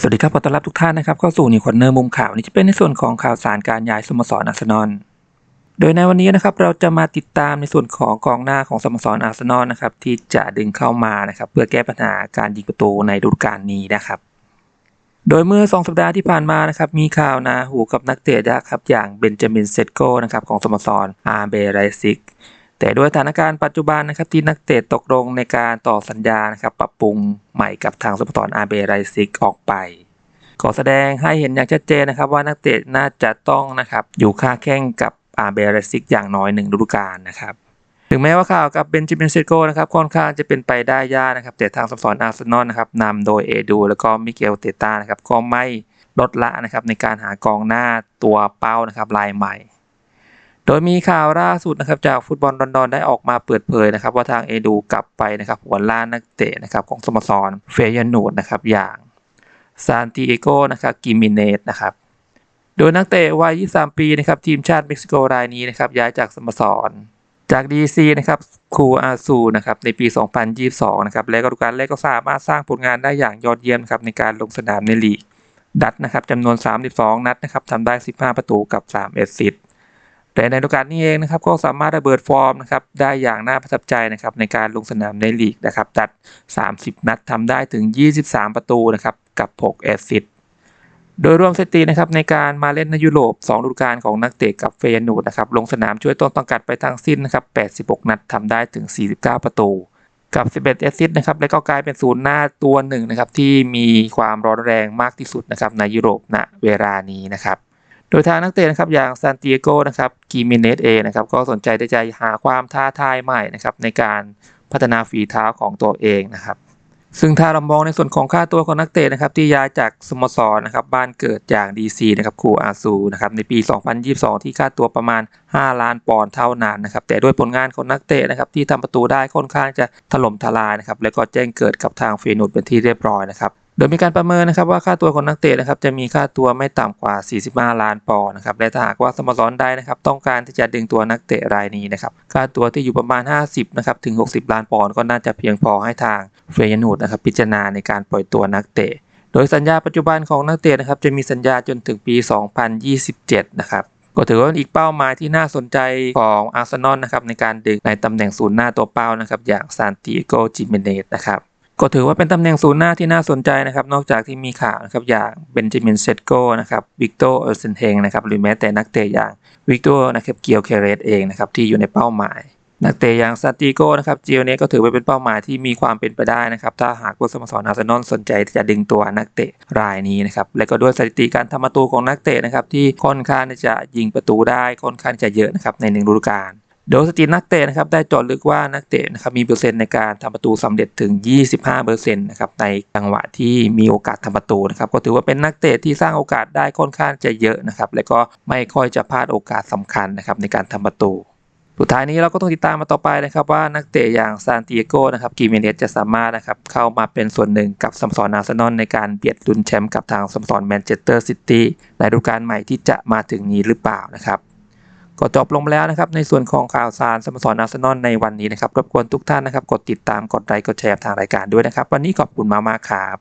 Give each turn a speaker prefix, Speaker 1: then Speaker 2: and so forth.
Speaker 1: สวัสดีครับขอต้อนรับทุกท่านนะครับเข้าสู่นิวคอนเนอร์มุมข่าวนี้จะเป็นในส่วนของข่าวสารการย้ายสโมสรอาร์เซนอล โดยในวันนี้นะครับเราจะมาติดตามในส่วนของกองหน้าของสโมสรอาร์เซนอลนะครับที่จะดึงเข้ามานะครับเพื่อแก้ปัญหาการยิงประตูในฤดูกาลนี้นะครับ โดยเมื่อ 2 สัปดาห์ที่ผ่านมานะครับมีข่าวนาหูกับนักเตะนะครับอย่างเบนจามินเซตโกนะครับของสโมสรอาร์เบไรซิก แต่ด้วยสถานการณ์ปัจจุบันนะครับที่นักเตะตกลงในการต่อสัญญานะครับปรับปรุงใหม่กับทางสโมสรอาร์เบไรซิกออกไปขอแสดงให้เห็นอย่างชัดเจนนะครับว่านักเตะน่าจะต้องนะครับอยู่ค่าแข่งกับอาร์เบรซิกอย่างน้อยหนึ่งฤดูกาลนะครับถึงแม้ว่าข่าวกับเบนจิมินเซโกนะครับค่อนข้างจะเป็นไปได้ยากนะครับแต่ทางสโมสรอาร์เซนอลนะครับนำโดยเอดูแล้วก็มิเกลเตต้านะครับก็ไม่ลดละนะครับในการหากองหน้าตัวเป้านะครับรายใหม่ โดยมีข่าวล่าสุดนะครับจากฟุตบอลลอนดอนได้ออกมาเปิดเผยนะครับว่าทางเอดูกลับไปนะครับหัวล่านักเตะนะครับของสโมสรเฟยนูดนะครับอย่างซานติเอโกนะครับกิมิเนสนะครับโดยนักเตะวัย 23 ปีนะครับทีมชาติเม็กซิโกรายนี้นะครับย้ายจากสโมสร จาก DC นะครับคูอาซูนะครับในปี 2022 นะครับและก็ดูการแรกก็สามารถสร้างผลงานได้อย่างยอดเยี่ยมครับในการลงสนามในลีกดัตนะครับจำนวน 32 นัดนะครับทำได้ 15 ประตูกับ3เอสซิสต์ แต่ในฤดูกาลนี้เองนะครับก็สามารถระเบิดฟอร์มนะครับได้อย่างน่าประทับใจนะครับในการลงสนามในลีกนะครับจัด 30 นัดทำได้ถึง 23 ประตูนะครับกับ 6 แอสซิสต์โดยรวมสถิตินะครับในการมาเล่นในยุโรป2ฤดูกาลของนักเตะกับเฟยนูดนะครับลงสนามช่วยต้นต้องกัดไปทั้งสิ้นนะครับ86 นัดทำได้ถึง 49 ประตู กับ 11 แอสซิสต์นะครับและก็กลายเป็นศูนย์หน้าตัวหนึ่งนะครับที่มีความร้อนแรงมากที่สุดนะครับในยุโรปณเวลานี้นะครับ โดยทางนักเตะนะครับอย่างซานติเอโกนะครับกิมิเนสเอนะครับก็สนใจที่จหาความท้าทายใหม่นะครับในการพัฒนาฝีเท้าของตัวเองนะครับ ซึ่งถ้าเรามองในส่วนของค่าตัวของนักเตะนะครับที่ย้ายจากสโมสรนะครับบ้านเกิดอย่าง DC นะครับคูอาซูนะครับในปี 2022 ที่ค่าตัวประมาณ 5 ล้านปอนด์เท่านั้นนะครับแต่ด้วยผลงานของนักเตะนะครับที่ทำประตูได้ค่อนข้างจะถล่มทลายนะครับแล้วก็แจ้งเกิดกับทางเฟยนูดเป็นที่เรียบร้อยนะครับ โดยมีการประเมินนะครับว่าค่าตัวของนักเตะนะครับจะมีค่าตัวไม่ต่ำกว่า 45 ล้านปอนด์นะครับและถ้าหากว่าสโมสรใดนะครับต้องการที่จะดึงตัวนักเตะรายนี้นะครับค่าตัวที่อยู่ประมาณ 50นะครับถึง 60 ล้านปอนด์ก็น่าจะเพียงพอให้ทางเฟยนูดนะครับพิจารณาในการปล่อยตัวนักเตะ โดยสัญญาปัจจุบันของนักเตะนะครับจะมีสัญญาจนถึงปี 2027 นะครับก็ถือว่าอีกเป้าหมายที่น่าสนใจของอาร์เซนอลนะครับในการดึงในตำแหน่งศูนย์หน้าตัวเป้านะครับอย่างซานติโกจิเมเนสนะครับ ก็ถือว่าเป็นตำแหน่งศูนย์หน้าที่น่าสนใจนะครับ นอกจากที่มีข่าวนะครับอย่างเบนจามินเซตโกนะครับวิกโตเออร์เซนเฮงนะครับหรือแม้แต่นักเตะอย่างวิกโตนะครับเกียวเคเรสเองนะครับที่อยู่ในเป้าหมาย นักเตะอย่างซาติโกนะครับเจียวเนี้ก็ถือว่าเป็นเป้าหมายที่มีความเป็นไปได้นะครับถ้าหากว่าสโมสรอาร์เซนอลสนใจจะดึงตัวนักเตะรายนี้นะครับและก็ด้วยสถิติการทำประตูของนักเตะนะครับที่ค่อนข้างจะยิงประตูได้ค่อนข้างจะเยอะนะครับในหนึ่งฤดูกาล โดยสถิตินักเตะนะครับได้จาะลึกว่านักเตะนะครับมีเปอร์เซ็นต์ในการทำประตูสำเร็จถึง 25เปอร์เซ็นต์นะครับในจังหวะที่มีโอกาสทำประตูนะครับก็ถือว่าเป็นนักเตะที่สร้างโอกาสได้ค่อนข้างจะเยอะนะครับและก็ไม่ค่อยจะพลาดโอกาสสำคัญนะครับในการทำประตูสุดท้ายนี้เราก็ต้องติดตามมาต่อไปนะครับว่านักเตะอย่างซานติเอโกนะครับกิเมเนสจะสามารถนะครับเข้ามาเป็นส่วนหนึ่งกับสโมสรอาร์เซนอลในการเบียดลุ้นแชมป์กับทางสโมสรแมนเชสเตอร์ซิตี้ในฤดูกาลใหม่ที่จะมาถึงนี้หรือเปล่านะครับ ก็จบลงไปแล้วนะครับ ในส่วนของข่าวสารสโมสรอาร์เซนอลในวันนี้นะครับรบกวนทุกท่านนะครับ กดติดตามกดไลค์กดแชร์ทางรายการด้วยนะครับ วันนี้ขอบคุณมากๆครับ